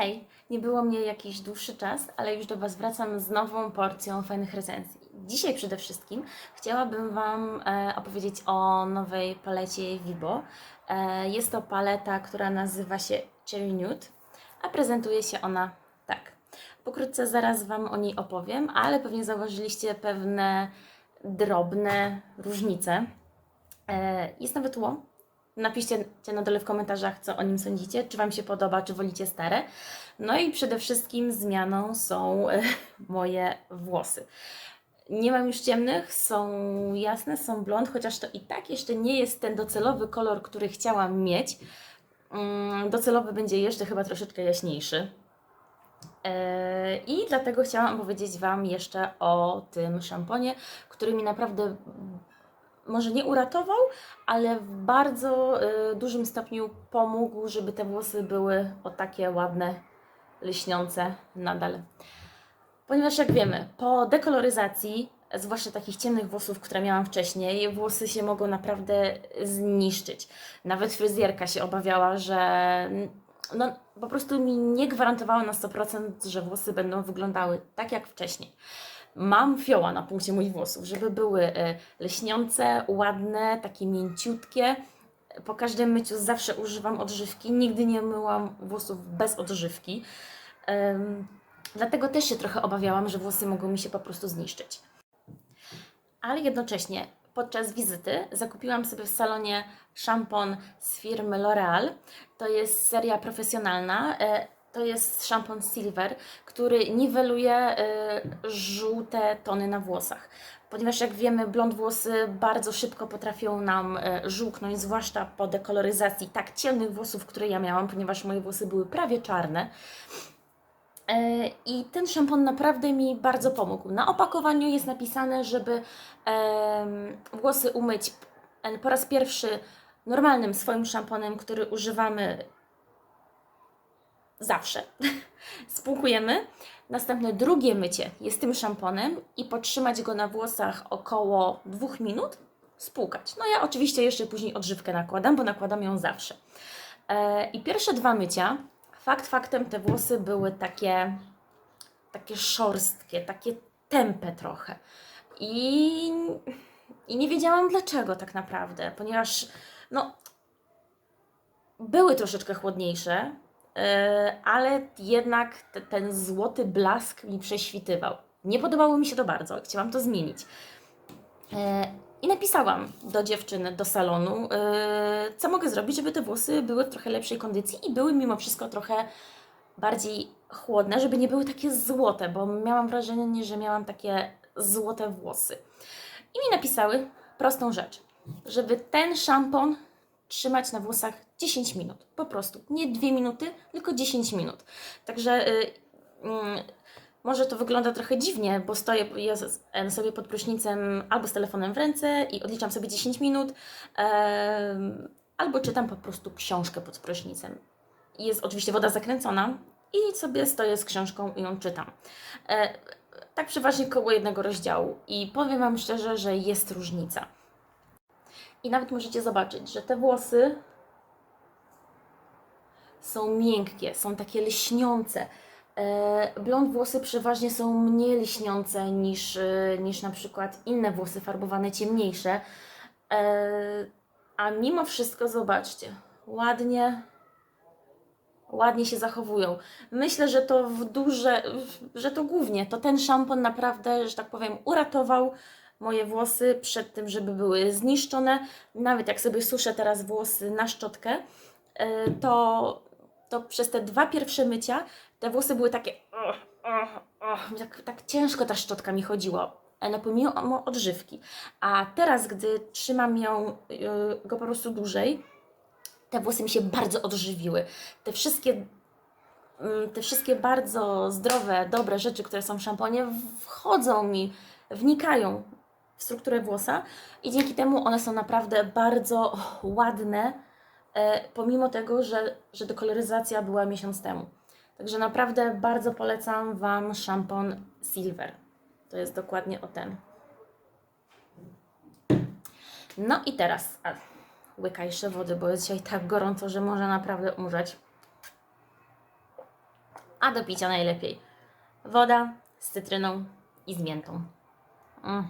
Hej, nie było mnie jakiś dłuższy czas, ale już do Was wracam z nową porcją fajnych recenzji. Dzisiaj przede wszystkim chciałabym Wam e, opowiedzieć o nowej palecie Vibo. E, jest to paleta, która nazywa się Cherry Nude, a prezentuje się ona tak. Pokrótce zaraz Wam o niej opowiem, ale pewnie zauważyliście pewne drobne różnice. E, jest nowe tło, Napiszcie na dole w komentarzach, co o nim sądzicie, czy Wam się podoba, czy wolicie stare. No i przede wszystkim zmianą są e, moje włosy. Nie mam już ciemnych, są jasne, są blond, chociaż to i tak jeszcze nie jest ten docelowy kolor, który chciałam mieć. Mm, Docelowy będzie jeszcze chyba troszeczkę jaśniejszy. E, I dlatego chciałam powiedzieć Wam jeszcze o tym szamponie, który mi naprawdę może nie uratował, ale w bardzo y, dużym stopniu pomógł, żeby te włosy były o takie ładne, lśniące nadal. Ponieważ jak wiemy, po dekoloryzacji, zwłaszcza takich ciemnych włosów, które miałam wcześniej, włosy się mogą naprawdę zniszczyć. Nawet fryzjerka się obawiała, że no, po prostu mi nie gwarantowała na 100%, że włosy będą wyglądały tak jak wcześniej. Mam fioła na punkcie moich włosów, żeby były e, leśniące, ładne, takie mięciutkie. Po każdym myciu zawsze używam odżywki. Nigdy nie myłam włosów bez odżywki. Dlatego też się trochę obawiałam, że włosy mogą mi się po prostu zniszczyć. Ale jednocześnie podczas wizyty zakupiłam sobie w salonie szampon z firmy L'Oreal. To jest seria profesjonalna. To jest szampon Silver, który niweluje e, żółte tony na włosach. Ponieważ jak wiemy, blond włosy bardzo szybko potrafią nam e, żółknąć, zwłaszcza po dekoloryzacji tak ciemnych włosów, które ja miałam, ponieważ moje włosy były prawie czarne. E, I ten szampon naprawdę mi bardzo pomógł. Na opakowaniu jest napisane, żeby włosy umyć po raz pierwszy normalnym swoim szamponem, który używamy zawsze. Spłukujemy. Następne drugie mycie jest tym szamponem i potrzymać go na włosach około dwóch minut, spłukać. No ja oczywiście jeszcze później odżywkę nakładam, bo nakładam ją zawsze. E, I pierwsze dwa mycia, fakt faktem te włosy były takie, takie szorstkie, takie tępe trochę. I, I nie wiedziałam dlaczego tak naprawdę, ponieważ no, były troszeczkę chłodniejsze, ale jednak te, ten złoty blask mi prześwitywał. Nie podobało mi się to bardzo, chciałam to zmienić. E, I napisałam do dziewczyny, do salonu, e, co mogę zrobić, żeby te włosy były w trochę lepszej kondycji i były mimo wszystko trochę bardziej chłodne, żeby nie były takie złote, bo miałam wrażenie, że miałam takie złote włosy. I mi napisały prostą rzecz, żeby ten szampon trzymać na włosach 10 minut. Po prostu. Nie 2 minuty, tylko 10 minut. Także y, mm, może to wygląda trochę dziwnie, bo stoję ja sobie pod prysznicem albo z telefonem w ręce i odliczam sobie 10 minut, em, albo czytam po prostu książkę pod prysznicem. Jest oczywiście woda zakręcona i sobie stoję z książką i ją czytam. E, tak przeważnie koło jednego rozdziału i powiem Wam szczerze, że jest różnica. I nawet możecie zobaczyć, że te włosy są miękkie, są takie lśniące. E, Blond włosy przeważnie są mniej lśniące niż, e, niż na przykład inne włosy farbowane ciemniejsze. E, A mimo wszystko zobaczcie, ładnie, ładnie się zachowują. Myślę, że to w duże, że to głównie, to ten szampon naprawdę, że tak powiem, uratował moje włosy przed tym, żeby były zniszczone. Nawet jak sobie suszę teraz włosy na szczotkę, to, to przez te dwa pierwsze mycia te włosy były takie. Tak, tak ciężko ta szczotka mi chodziła. No pomimo odżywki. A teraz, gdy trzymam ją e, go po prostu dłużej, te włosy mi się bardzo odżywiły. Te wszystkie mm, te wszystkie bardzo zdrowe, dobre rzeczy, które są w szamponie, wchodzą mi, wnikają w strukturę włosa i dzięki temu one są naprawdę bardzo ładne, e, pomimo tego, że, że dekoloryzacja była miesiąc temu. Także naprawdę bardzo polecam Wam szampon Silver. To jest dokładnie o ten. No i teraz a, jeszcze wody, bo jest dzisiaj tak gorąco, że może naprawdę umrzeć. a do picia najlepiej woda z cytryną i z miętą. Mm.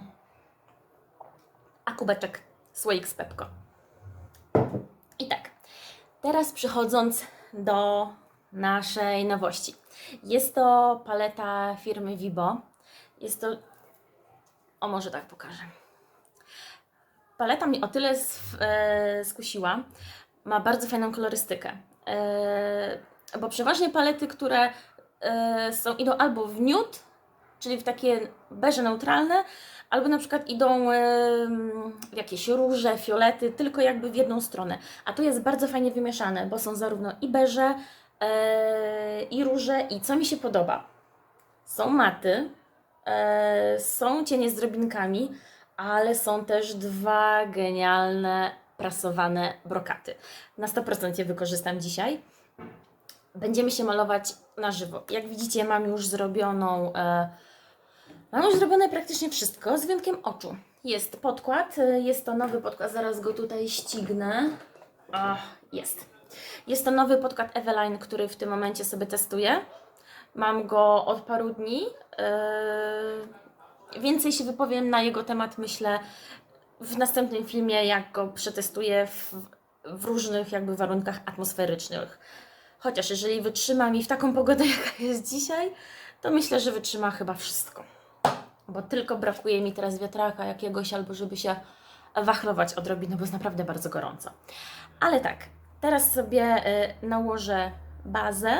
A kubeczek słoik z pepko. Teraz przechodząc do naszej nowości. Jest to paleta firmy Vibo. Jest to. O, może tak pokażę. Paleta mnie o tyle e, skusiła. Ma bardzo fajną kolorystykę. E, bo przeważnie palety, które e, są, idą albo w nude, czyli w takie beże neutralne, albo na przykład idą jakieś róże, fiolety, tylko jakby w jedną stronę. A tu jest bardzo fajnie wymieszane, bo są zarówno i beże, e, i róże, i co mi się podoba. Są maty, e, są cienie z drobinkami, ale są też dwa genialne prasowane brokaty. Na 100% je wykorzystam dzisiaj. Będziemy się malować na żywo. Jak widzicie, mam już zrobioną. E, mam już zrobione praktycznie wszystko, z wyjątkiem oczu. Jest podkład, e, jest to nowy podkład, zaraz go tutaj ścignę. Ach, jest. Jest to nowy podkład Eveline, który w tym momencie sobie testuję. Mam go od paru dni. Yy, Więcej się wypowiem na jego temat, myślę, w następnym filmie, jak go przetestuję w, w różnych jakby warunkach atmosferycznych. Chociaż jeżeli wytrzyma mi w taką pogodę, jaka jest dzisiaj, to myślę, że wytrzyma chyba wszystko. Bo tylko brakuje mi teraz wiatraka jakiegoś, albo żeby się wachlować odrobinę, bo jest naprawdę bardzo gorąco. Ale tak, teraz sobie y, nałożę bazę,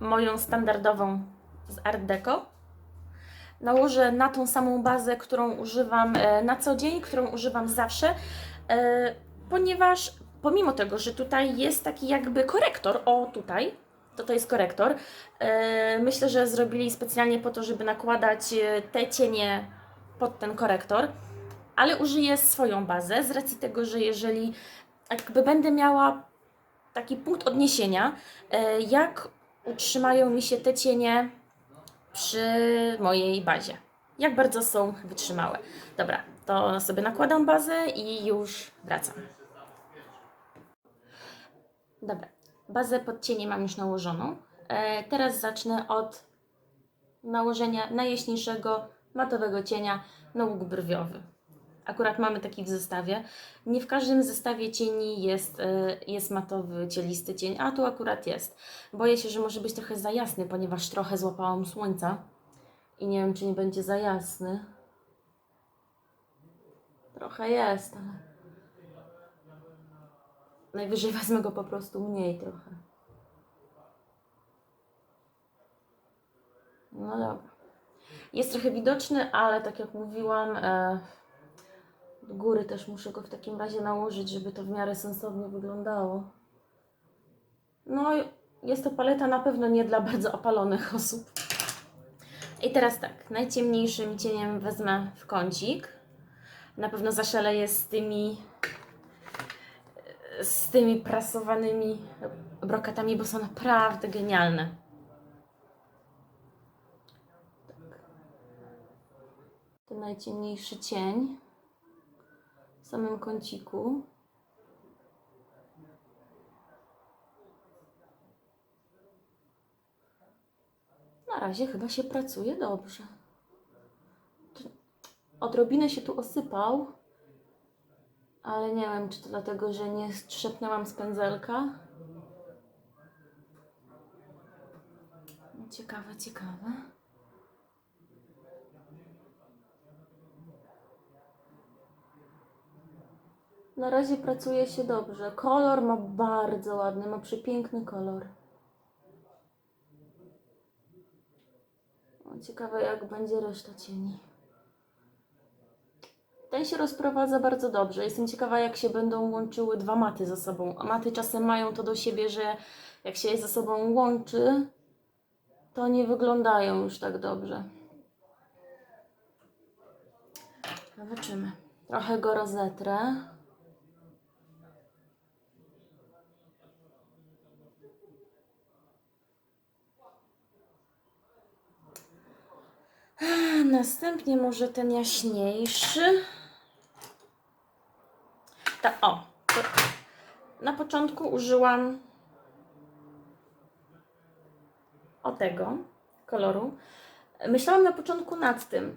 moją standardową z Art Deco. Nałożę na tą samą bazę, którą używam e, na co dzień, którą używam zawsze, e, ponieważ pomimo tego, że tutaj jest taki jakby korektor, o tutaj, to to jest korektor, e, myślę, że zrobili specjalnie po to, żeby nakładać e, te cienie pod ten korektor, ale użyję swoją bazę z racji tego, że jeżeli jakby będę miała taki punkt odniesienia, e, jak utrzymają mi się te cienie przy mojej bazie. Jak bardzo są wytrzymałe. Dobra, to sobie nakładam bazę i już wracam. Dobra, bazę pod cienie mam już nałożoną. E, teraz zacznę od nałożenia najjaśniejszego matowego cienia na łuk brwiowy. Akurat mamy taki w zestawie. Nie w każdym zestawie cieni jest, e, jest matowy, cielisty cień, a tu akurat jest. Boję się, że może być trochę za jasny, ponieważ trochę złapałam słońca i nie wiem, czy nie będzie za jasny. Trochę jest, ale najwyżej wezmę go po prostu mniej trochę. No dobra. Jest trochę widoczny, ale tak jak mówiłam, e, do góry też muszę go w takim razie nałożyć, żeby to w miarę sensownie wyglądało. No, jest to paleta na pewno nie dla bardzo opalonych osób. I teraz tak, najciemniejszym cieniem wezmę w kącik. Na pewno zaszaleję z tymi z tymi prasowanymi brokatami, bo są naprawdę genialne. Tak. Ten najciemniejszy cień w samym kąciku. Na razie chyba się pracuje dobrze. Odrobinę się tu osypał, ale nie wiem, czy to dlatego, że nie strzepnęłam z pędzelka. Ciekawe, ciekawe. Na razie pracuje się dobrze. Kolor ma bardzo ładny, ma przepiękny kolor. Ciekawe, jak będzie reszta cieni. Ten się rozprowadza bardzo dobrze. Jestem ciekawa, jak się będą łączyły dwa maty ze sobą. A maty czasem mają to do siebie, że jak się je ze sobą łączy, to nie wyglądają już tak dobrze. Zobaczymy. Trochę go rozetrę. Następnie może ten jaśniejszy. Ta, o, na początku użyłam o tego koloru. Myślałam na początku nad tym,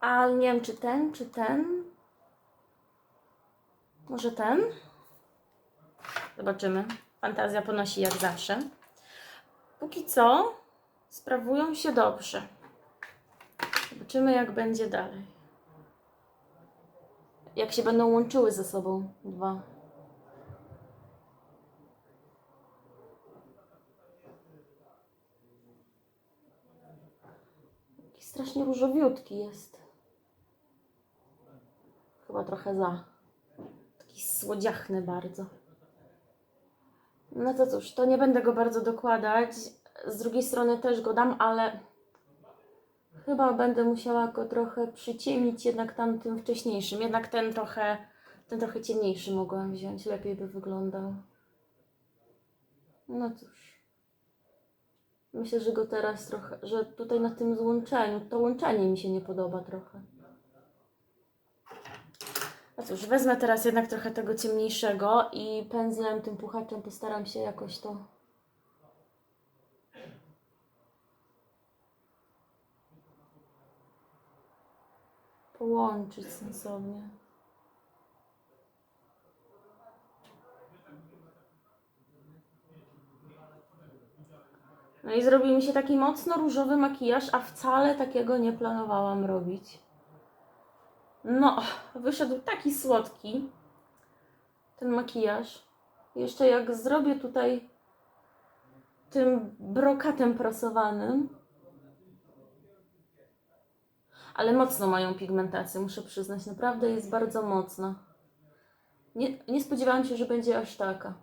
ale nie wiem czy ten, czy ten. Może ten? Zobaczymy. Fantazja ponosi jak zawsze. Póki co sprawują się dobrze. Zobaczymy, jak będzie dalej. Jak się będą łączyły ze sobą dwa. Taki strasznie różowiutki jest. Chyba trochę za. Taki słodziachny bardzo. No to cóż, to nie będę go bardzo dokładać. Z drugiej strony też go dam, ale chyba będę musiała go trochę przyciemnić jednak tamtym wcześniejszym. Jednak ten trochę, ten trochę ciemniejszy mogłam wziąć. Lepiej by wyglądał. No cóż. Myślę, że go teraz trochę, że tutaj na tym złączeniu, to łączenie mi się nie podoba trochę. No cóż, wezmę teraz jednak trochę tego ciemniejszego i pędzlem, tym puchaczem postaram się jakoś to połączyć sensownie. No i zrobił mi się taki mocno różowy makijaż, a wcale takiego nie planowałam robić. No, wyszedł taki słodki ten makijaż. Jeszcze jak zrobię tutaj tym brokatem prasowanym. Ale mocno mają pigmentację, muszę przyznać. Naprawdę jest bardzo mocna. Nie, nie spodziewałam się, że będzie aż taka.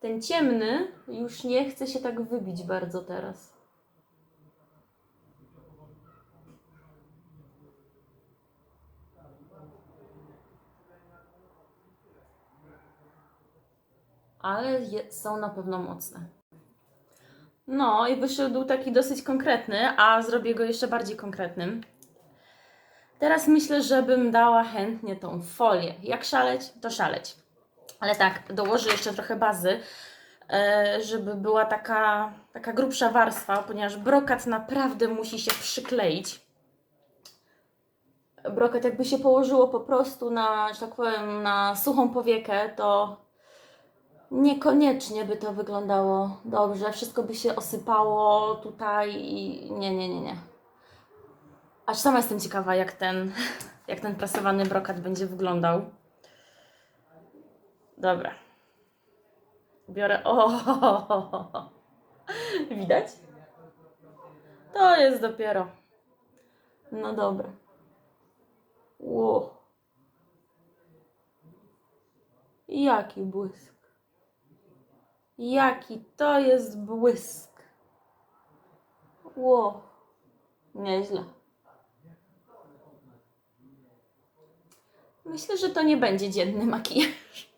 Ten ciemny już nie chce się tak wybić bardzo teraz. ale je, są na pewno mocne. No i wyszedł taki dosyć konkretny, a zrobię go jeszcze bardziej konkretnym. Teraz myślę, że bym dała chętnie tą folię. Jak szaleć, to szaleć. Ale tak, dołożę jeszcze trochę bazy, e, żeby była taka, taka grubsza warstwa, ponieważ brokat naprawdę musi się przykleić. Brokat jakby się położyło po prostu na, że tak powiem, na suchą powiekę, to niekoniecznie by to wyglądało dobrze. Wszystko by się osypało tutaj i nie, nie, nie, nie. Aż sama jestem ciekawa, jak ten, jak ten prasowany brokat będzie wyglądał. Dobra. Biorę. O! Widać? To jest dopiero. No dobra. Ło. Jaki błysk. Jaki to jest błysk. Ło. Nieźle. Myślę, że to nie będzie dzienny makijaż.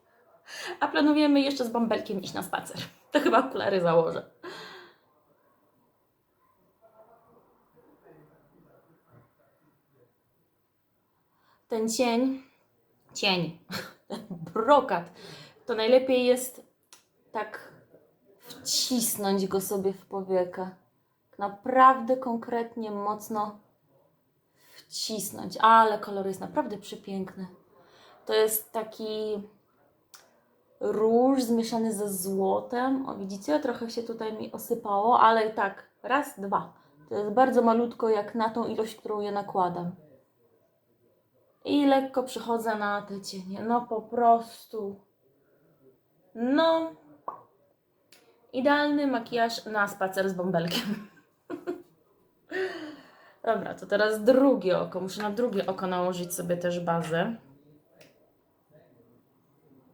A planujemy jeszcze z bąbelkiem iść na spacer. To chyba okulary założę. Ten cień, cień, ten brokat, to najlepiej jest tak wcisnąć go sobie w powiekę. Naprawdę konkretnie, mocno wcisnąć. Ale kolor jest naprawdę przepiękny. To jest taki róż zmieszany ze złotem. O, widzicie? Trochę się tutaj mi osypało, ale tak, raz, dwa. To jest bardzo malutko jak na tą ilość, którą ja nakładam. I lekko przychodzę na te cienie. No po prostu. No. Idealny makijaż na spacer z bąbelkiem. Dobra, to teraz drugie oko. Muszę na drugie oko nałożyć sobie też bazę.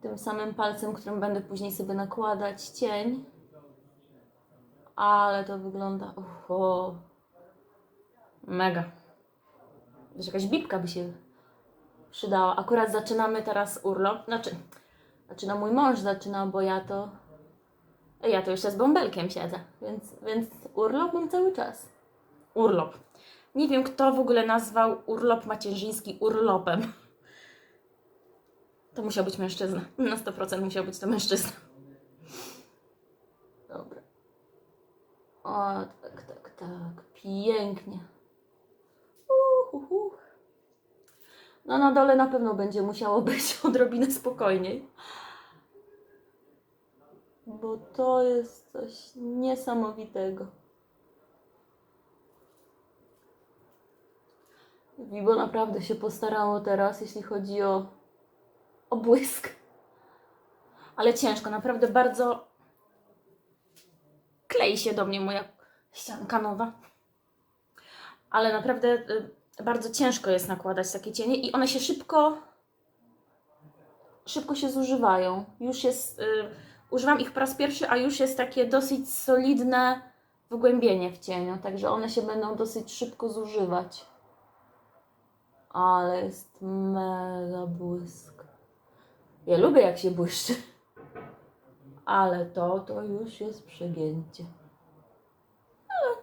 Tym samym palcem, którym będę później sobie nakładać cień. Ale to wygląda. Oho. Mega. Wiesz, jakaś bibka by się przydała. Akurat zaczynamy teraz urlop. Znaczy, zaczyna mój mąż zaczyna, bo ja to. Ja to jeszcze z bąbelkiem siedzę, więc, więc urlop mam cały czas. Urlop. Nie wiem, kto w ogóle nazwał urlop macierzyński urlopem. To musiał być mężczyzna. Na 100% musiał być to mężczyzna. O, tak, tak, tak. Pięknie. Uhuhu. No na dole na pewno będzie musiało być odrobinę spokojniej. Bo to jest coś niesamowitego. Wibo naprawdę się postarało teraz, jeśli chodzi o, o błysk. Ale ciężko, naprawdę bardzo klei się do mnie moja ścianka nowa. Ale naprawdę y, bardzo ciężko jest nakładać takie cienie i one się szybko szybko się zużywają. Już jest y, używam ich po raz pierwszy, a już jest takie dosyć solidne wgłębienie w cieniu, także one się będą dosyć szybko zużywać. Ale jest mega błysk. Ja lubię jak się błyszczy. Ale to, to już jest przegięcie. Ale,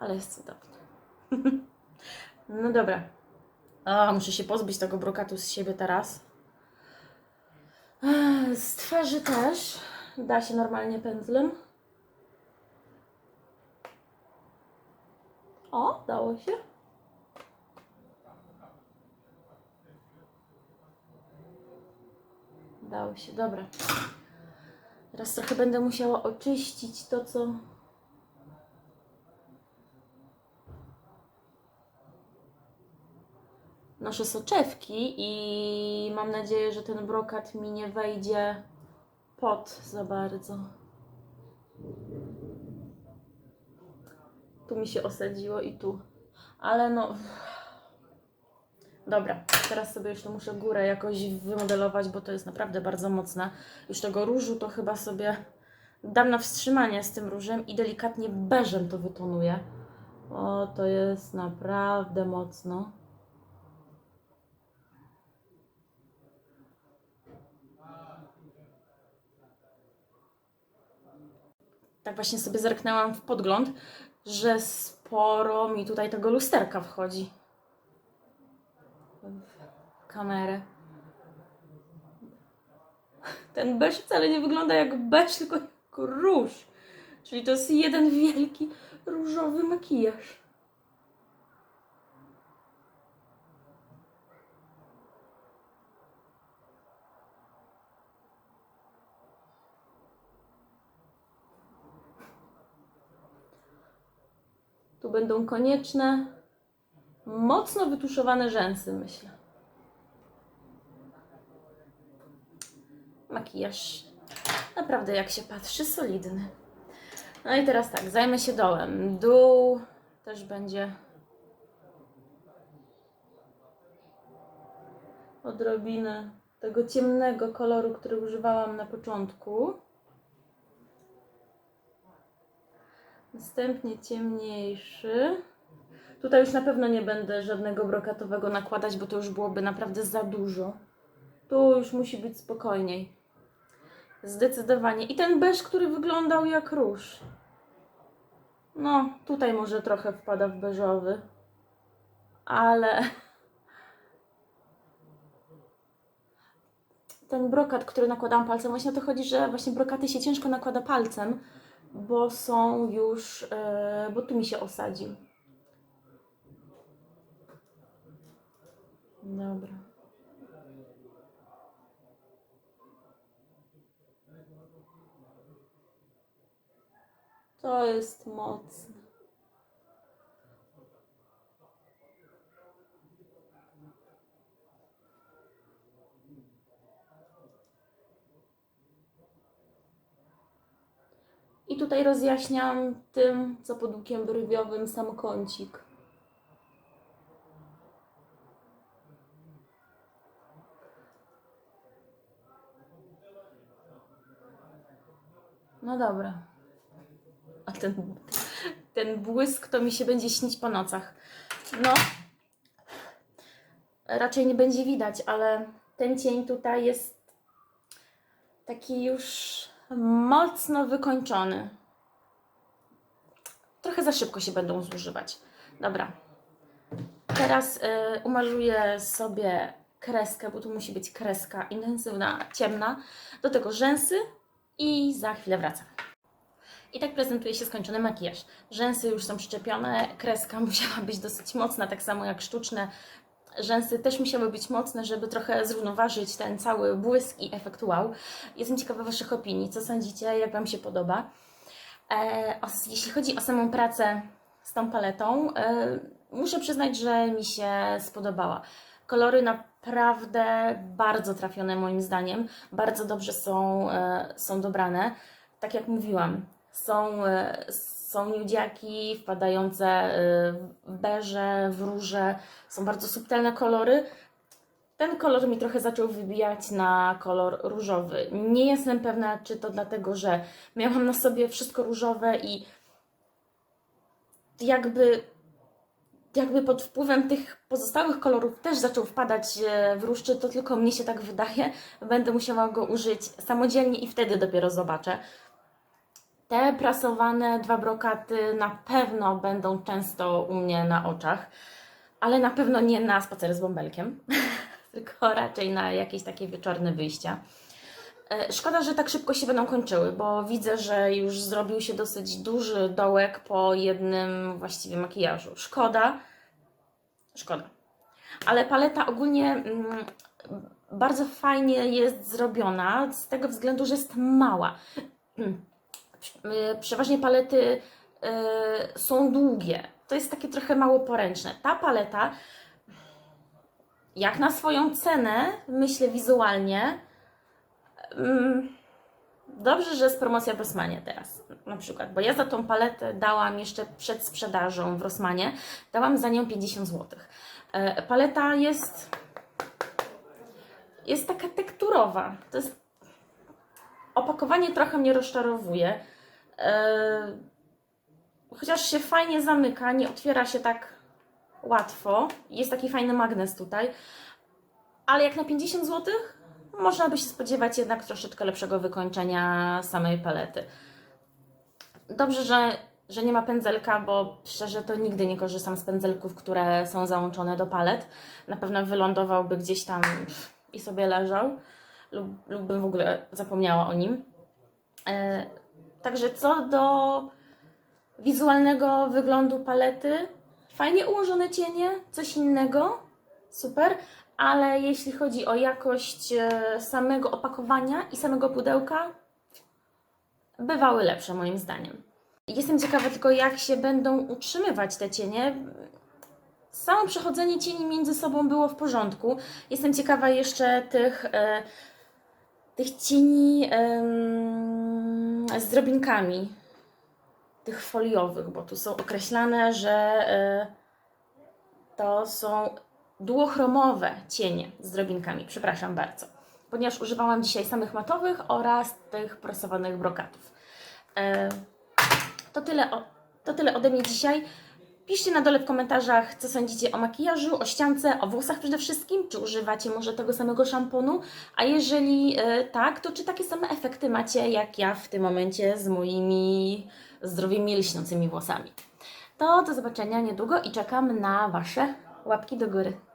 ale jest cudowne. no dobra. A, muszę się pozbyć tego brokatu z siebie teraz. Z twarzy też. Da się normalnie pędzlem. O, dało się. Dało się, dobra. Teraz trochę będę musiała oczyścić to, co. Noszę soczewki i mam nadzieję, że ten brokat mi nie wejdzie pod za bardzo. Tu mi się osadziło i tu. Ale no. Dobra, teraz sobie jeszcze muszę górę jakoś wymodelować, bo to jest naprawdę bardzo mocne. Już tego różu to chyba sobie dam na wstrzymanie z tym różem i delikatnie beżem to wytonuję. O, to jest naprawdę mocno. Tak właśnie sobie zerknęłam w podgląd, że sporo mi tutaj tego lusterka wchodzi w kamerę. Ten beż wcale nie wygląda jak beż, tylko jak róż. Czyli to jest jeden wielki różowy makijaż. Będą konieczne mocno wytuszowane rzęsy, myślę. Makijaż naprawdę, jak się patrzy, solidny. No i teraz tak, zajmę się dołem. Dół też będzie odrobinę tego ciemnego koloru, który używałam na początku. Następnie ciemniejszy. Tutaj już na pewno nie będę żadnego brokatowego nakładać, bo to już byłoby naprawdę za dużo. Tu już musi być spokojniej. Zdecydowanie. I ten beż, który wyglądał jak róż. No, tutaj może trochę wpada w beżowy. Ale ten brokat, który nakładałam palcem, właśnie o to chodzi, że właśnie brokaty się ciężko nakłada palcem, bo są już, e, bo tu mi się osadził. Dobra. To jest mocne. I tutaj rozjaśniam tym, co pod łukiem brwiowym, sam kącik. No dobra. A ten, ten błysk to mi się będzie śnić po nocach. No, raczej nie będzie widać, ale ten cień tutaj jest taki już mocno wykończony. Trochę za szybko się będą zużywać. Dobra. Teraz y, umaluję sobie kreskę, bo tu musi być kreska intensywna, ciemna. Do tego rzęsy i za chwilę wracam. I tak prezentuje się skończony makijaż. Rzęsy już są przyczepione, kreska musiała być dosyć mocna, tak samo jak sztuczne. Rzęsy też musiały być mocne, żeby trochę zrównoważyć ten cały błysk i efekt wow. Jestem ciekawa Waszych opinii. Co sądzicie? Jak Wam się podoba? E, jeśli chodzi o samą pracę z tą paletą, e, muszę przyznać, że mi się spodobała. Kolory naprawdę bardzo trafione moim zdaniem, bardzo dobrze są, e, są dobrane. Tak jak mówiłam, są, e, są nudziaki wpadające e, w beże, w róże, są bardzo subtelne kolory. Ten kolor mi trochę zaczął wybijać na kolor różowy. Nie jestem pewna, czy to dlatego, że miałam na sobie wszystko różowe i jakby, jakby pod wpływem tych pozostałych kolorów też zaczął wpadać e, w róż, czy to tylko mnie się tak wydaje. Będę musiała go użyć samodzielnie i wtedy dopiero zobaczę. Te prasowane dwa brokaty na pewno będą często u mnie na oczach, ale na pewno nie na spacer z bąbelkiem, tylko raczej na jakieś takie wieczorne wyjścia. E, Szkoda, że tak szybko się będą kończyły, bo widzę, że już zrobił się dosyć duży dołek po jednym właściwie makijażu. Szkoda, szkoda. Ale paleta ogólnie mm, bardzo fajnie jest zrobiona z tego względu, że jest mała. Y, Przeważnie palety y, są długie. To jest takie trochę mało poręczne. Ta paleta, jak na swoją cenę, myślę wizualnie, mm, dobrze, że jest promocja w Rossmanie teraz, na przykład, bo ja za tą paletę dałam jeszcze przed sprzedażą w Rossmanie, dałam za nią 50 zł. E, Paleta jest, jest taka tekturowa. To jest opakowanie trochę mnie rozczarowuje. E, chociaż się fajnie zamyka, nie otwiera się tak łatwo. Jest taki fajny magnes tutaj. Ale jak na 50 zł, można by się spodziewać jednak troszeczkę lepszego wykończenia samej palety. Dobrze, że, że nie ma pędzelka, bo szczerze to nigdy nie korzystam z pędzelków, które są załączone do palet. Na pewno wylądowałby gdzieś tam i sobie leżał, lub, lub bym w ogóle zapomniała o nim. E, Także co do wizualnego wyglądu palety, fajnie ułożone cienie, coś innego, super, ale jeśli chodzi o jakość e, samego opakowania i samego pudełka, bywały lepsze moim zdaniem. Jestem ciekawa tylko, jak się będą utrzymywać te cienie. Samo przechodzenie cieni między sobą było w porządku. Jestem ciekawa jeszcze tych, e, tych cieni z drobinkami, tych foliowych, bo tu są określane, że e, to są duochromowe cienie z drobinkami. Przepraszam bardzo, ponieważ używałam dzisiaj samych matowych oraz tych prasowanych brokatów. E, to tyle, o, to tyle ode mnie dzisiaj. Piszcie na dole w komentarzach, co sądzicie o makijażu, o ściance, o włosach przede wszystkim. Czy używacie może tego samego szamponu? A jeżeli e, tak, to czy takie same efekty macie jak ja w tym momencie z moimi zdrowymi, lśniącymi włosami? To do zobaczenia niedługo i czekam na Wasze łapki do góry.